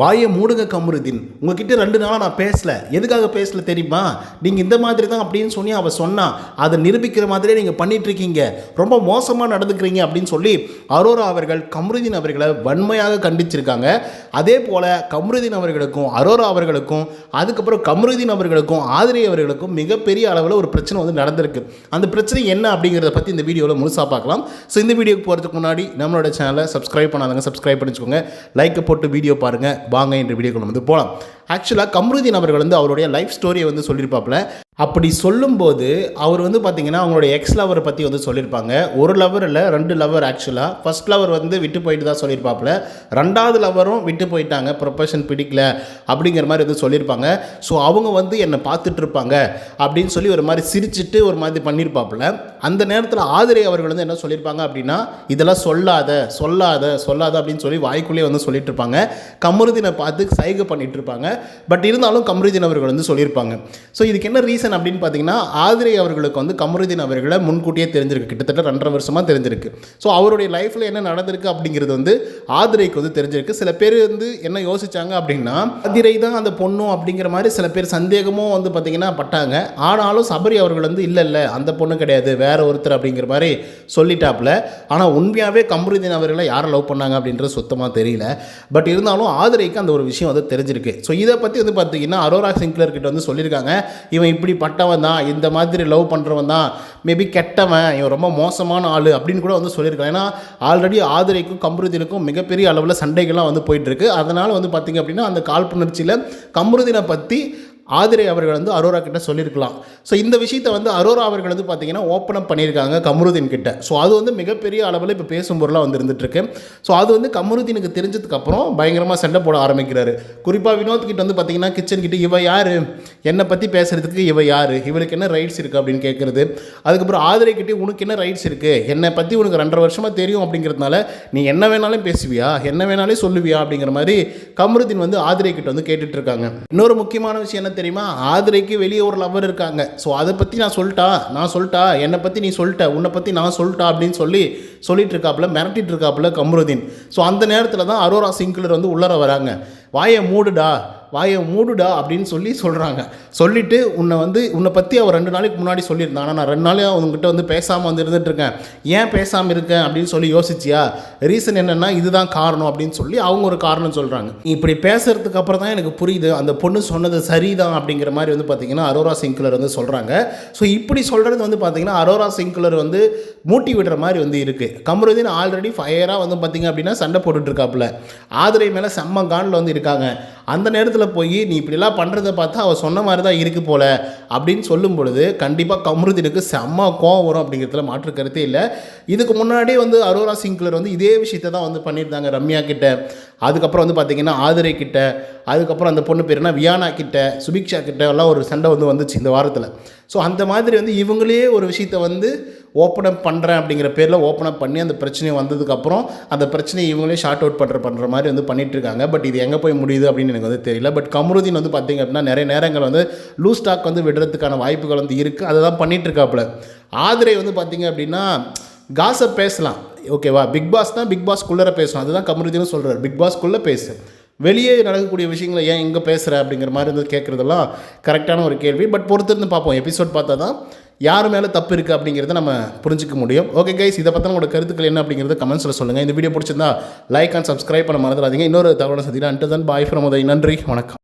வாயை மூடுங்க கமருதீன். உங்ககிட்ட ரெண்டு நாளாக நான் பேசல. எதுக்காக பேசல தெரியுமா? நீங்கள் இந்த மாதிரி தான் அப்படின்னு சொல்லி அவள் சொன்னா அதை நிரூபிக்கிற மாதிரியே நீங்கள் பண்ணிகிட்ருக்கீங்க ரொம்ப மோசமாக நடந்துக்கிறீங்க அப்படின்னு சொல்லி அரோரா அவர்கள் கமருதீன் அவர்களை வன்மையாக கண்டிச்சிருக்காங்க. அதே போல் கமருதீன் அவர்களுக்கும் அரோரா அவர்களுக்கும் அதுக்கப்புறம் கமருதீன் அவர்களுக்கும் ஆதிரி அவர்களுக்கும் மிகப்பெரிய அளவில் ஒரு பிரச்சனை வந்து நடந்திருக்கு. அந்த பிரச்சனை என்ன அப்படிங்கிறத பற்றி இந்த வீடியோவில் முழுசாக பார்க்கலாம். ஸோ இந்த வீடியோக்கு போகிறதுக்கு முன்னாடி நம்மளோட சேனலை சப்ஸ்கிரைப் பண்ணாதாங்க சப்ஸ்கிரைப் பண்ணிச்சுக்கோங்க. லைக்கை போட்டு வீடியோ பாருங்கள் வாங்க என்ற வீடியோக்குள்ள வந்து போகலாம் ஆக்சுவலாக கம்ருதீன் அவர்கள் வந்து அவருடைய லைஃப் ஸ்டோரியை வந்து சொல்லியிருப்பாப்பில். அப்படி சொல்லும்போது அவர் வந்து பார்த்தீங்கன்னா அவங்களோட எக்ஸ் லவரை பற்றி வந்து சொல்லியிருப்பாங்க. ஒரு லவர் இல்லை ரெண்டு லவர் ஆக்சுவலாக ஃபர்ஸ்ட் லவர் வந்து விட்டு போயிட்டு தான் சொல்லியிருப்பாப்புல. ரெண்டாவது லவரும் விட்டு போயிட்டாங்க. ப்ரொஃபஷன் பிடிக்கல அப்படிங்கிற மாதிரி வந்து சொல்லியிருப்பாங்க. ஸோ அவங்க வந்து என்னை பார்த்துட்டு இருப்பாங்க அப்படின்னு சொல்லி ஒரு மாதிரி சிரிச்சிட்டு ஒரு மாதிரி பண்ணியிருப்பாப்புல. அந்த நேரத்தில் ஆதிரை அவர்கள் வந்து என்ன சொல்லியிருப்பாங்க அப்படின்னா இதெல்லாம் சொல்லாத சொல்லாத சொல்லாத அப்படின்னு சொல்லி வாய்க்குள்ளேயே வந்து சொல்லிட்டு இருப்பாங்க கமருதீனை பார்த்து சைகை பண்ணிட்டு இருப்பாங்க பட் இருந்தாலும் கமருதீன் அவர்கள் வந்து சொல்லியிருப்பாங்க. ஸோ இதுக்கு என்ன ரீசன் அப்படின்னு பார்த்தீங்கன்னா ஆதிரை அவர்களுக்கு வந்து கமருதீன் அவர்களை முன்கூட்டியே தெரிஞ்சிருக்கு. கிட்டத்தட்ட ரெண்டரை வருஷமாக தெரிஞ்சிருக்கு. ஸோ அவருடைய லைஃப்பில் என்ன நடந்திருக்கு அப்படிங்கிறது வந்து ஆதிரைக்கு வந்து தெரிஞ்சிருக்கு. சில பேர் வந்து என்ன யோசிச்சாங்க அப்படின்னா ஆதிரை தான் அந்த பொண்ணும் அப்படிங்கிற மாதிரி சில பேர் சந்தேகமும் வந்து பார்த்தீங்கன்னா பட்டாங்க. ஆனாலும் சபரி அவர்கள் வந்து இல்லை இல்லை அந்த பொண்ணு கிடையாது வேற ஒருத்தர் அப்படிங்கிற மாதிரி சொல்லிட்டாப்புல. ஆனால் உண்மையாகவே கமருதீன் அவர்களை யாரை லவ் பண்ணாங்க அப்படின்றது சுத்தமாக தெரியல. பட் இருந்தாலும் ஆதிரைக்கு அந்த ஒரு விஷயம் வந்து தெரிஞ்சிருக்கு. ஸோ இதை பற்றி வந்து பார்த்தீங்கன்னா அரோரா சிங்க்லர் கிட்ட வந்து சொல்லியிருக்காங்க. இவன் இப்படி பட்டவன் தான் இந்த மாதிரி லவ் பண்ணுறவன் தான் மேபி கெட்டவன் இவன் ரொம்ப மோசமான ஆள் அப்படின்னு கூட வந்து சொல்லியிருக்கான் ஏன்னா ஆல்ரெடி ஆதிரைக்கும் கம்ருதினுக்கும் மிகப்பெரிய அளவில் சண்டைகள்லாம் வந்து போயிட்டுருக்கு அதனால் வந்து பார்த்திங்க அப்படின்னா அந்த காழ்ப்புணர்ச்சியில் கம்ருதினை பற்றி ஆதிரை அவர்கள் வந்து அரோரா கிட்ட சொல்லியிருக்கலாம். ஸோ இந்த விஷயத்தை வந்து அரோரா அவர்கள் வந்து பார்த்தீங்கன்னா ஓப்பன் அப் பண்ணியிருக்காங்க கமருதீன் கிட்ட. ஸோ அது வந்து மிகப்பெரிய அளவில் இப்போ பேசும் பொருளாக வந்து இருந்துட்டுருக்கு ஸோ அது வந்து கமருதீனுக்கு தெரிஞ்சதுக்கப்புறம் பயங்கரமாக சண்டை போட ஆரம்பிக்கிறாரு. குறிப்பாக வினோத் கிட்ட வந்து பார்த்தீங்கன்னா கிச்சன் கிட்ட இவ யார்? என்னை பற்றி பேசுறதுக்கு இவ யார்? இவளுக்கு என்ன ரைட்ஸ் இருக்குது அப்படின்னு கேட்குறது அதுக்கப்புறம் ஆதிரை கிட்டே உனக்கு என்ன ரைட்ஸ் இருக்குது என்னை பற்றி உனக்கு ரெண்டரை வருஷமாக தெரியும் அப்படிங்கிறதுனால நீ என்ன வேணாலும் பேசுவியா? என்ன வேணாலும் சொல்லுவியா? அப்படிங்கிற மாதிரி கமருதீன் வந்து ஆதிரை கிட்ட வந்து கேட்டுட்டு இருக்காங்க. இன்னொரு முக்கியமான விஷயம் என்ன தெரியுமா? ஆதிரைக்கு வெளியே ஒரு லவர் இருக்காங்க. ஸோ அதை பற்றி நான் சொல்லிட்டா நான் சொல்லிட்டா என்னை பற்றி நீ சொல்லிட்ட உன்னை பற்றி நான் சொல்லிட்டா அப்படின்னு சொல்லி சொல்லிட்டு இருக்காப்புல மிரட்டிட்டு இருக்காப்புல கம்ருதீன். ஸோ அந்த நேரத்தில் தான் அரோரா சிங்கிளர் வந்து உள்ளர வராங்க. வாயை மூடுடா வாயை மூடுடா அப்படின்னு சொல்லி சொல்கிறாங்க சொல்லிவிட்டு உன்னை வந்து உன்னை பற்றி அவர் ரெண்டு நாளைக்கு முன்னாடி சொல்லியிருந்தான் ஆனால் நான் ரெண்டு நாளே அவங்ககிட்ட வந்து பேசாமல் வந்து இருந்துகிட்ருக்கேன் ஏன் பேசாமல் இருக்கேன் அப்படின்னு சொல்லி யோசிச்சியா? ரீசன் என்னென்னா இதுதான் காரணம் அப்படின்னு சொல்லி அவங்க ஒரு காரணம் சொல்கிறாங்க இப்படி பேசுகிறதுக்கு அப்புறம் தான் எனக்கு புரியுது அந்த பொண்ணு சொன்னது சரிதான் அப்படிங்கிற மாதிரி வந்து பார்த்திங்கன்னா அரோரா சிங்குலர் வந்து சொல்கிறாங்க ஸோ இப்படி சொல்கிறது வந்து பார்த்திங்கன்னா அரோரா சிங்குலர் வந்து மூட்டி விடுற மாதிரி வந்து இருக்குது கமருதீன் ஆல்ரெடி ஃபயராக வந்து பார்த்திங்க அப்படின்னா சண்டை போட்டுட்ருக்காப்புல. ஆதிரை மேலே செம்ம காண்டில் வந்து இருக்காங்க. அந்த நேரத்தில் போய் நீ இப்படிலாம் பண்ணுறத பார்த்தா அவள் சொன்ன மாதிரி தான் இருக்குது போல. அப்படின்னு சொல்லும் பொழுது கண்டிப்பாக கமருதீனுக்கு செம்ம கோவம் வரும் அப்படிங்கிறதுல மாற்று கருத்தே இல்லை. இதுக்கு முன்னாடியே வந்து அரோரா சிங்க்லர் வந்து இதே விஷயத்தை தான் வந்து பண்ணியிருந்தாங்க ரம்யா கிட்ட. அதுக்கப்புறம் வந்து பார்த்திங்கன்னா ஆதிரை கிட்ட அதுக்கப்புறம் அந்த பொண்ணு பேர் என்ன? வியானா கிட்ட சுபிக்ஷா கிட்ட எல்லாம் ஒரு சண்டை வந்து வந்துச்சு இந்த வாரத்தில். ஸோ அந்த மாதிரி வந்து இவங்களே ஒரு விஷயத்தை வந்து ஓப்பன் அப் பண்ணுறேன் அப்படிங்கிற பேரில் ஓப்பன் அப் பண்ணி அந்த பிரச்சனை வந்ததுக்கப்புறம் அந்த பிரச்சனையை இவங்களே ஷார்ட் அவுட் பண்ணுற பண்ணுற மாதிரி வந்து பண்ணிகிட்ருக்காங்க பட் இது எங்கே போய் முடியுது அப்படின்னு எனக்கு வந்து தெரியல. பட் கமருதீன் வந்து பார்த்திங்க அப்படின்னா நிறைய நேரங்கள் வந்து லூஸ் ஸ்டாக் வந்து விடுறதுக்கான வாய்ப்புகள் வந்து இருக்குது அதை தான் பண்ணிகிட்ருக்காப்புல ஆதிரை வந்து பார்த்திங்க அப்படின்னா காசை பேசலாம். ஓகேவா பிக் பாஸ் தான் பிக் பாஸ்க்குள்ளே பேசணும் அதுதான் கமருதீனும் சொல்கிறார் பிக் பாஸ்க்குள்ளே பேசு. வெளியே நடக்கக்கூடிய விஷயங்களை ஏன் இங்கே பேசுகிற அப்படிங்கிற மாதிரி இருந்து கேட்குறதெல்லாம் கரெக்டான ஒரு கேள்வி. பட் பொறுத்திருந்து பார்ப்போம். எபிசோட் பார்த்தா தான் யார் மேலே தப்பு இருக்குது அப்படிங்கிறத நம்ம புரிஞ்சிக்க முடியும். ஓகே கைஸ் இதை பற்றின உங்களோட கருத்துக்கள் என்ன அப்படிங்கிறத கமெண்ட்ஸில் சொல்லுங்கள் இந்த வீடியோ பிடிச்சிருந்தா லைக் அண்ட் சப்ஸ்கிரைப் பண்ண மறந்துடாதீங்க. இன்னொரு தகவலை சந்திக்கிறேன். அண்ட் தன் பாய் ஃப்ரம் உதவி நன்றி. வணக்கம்.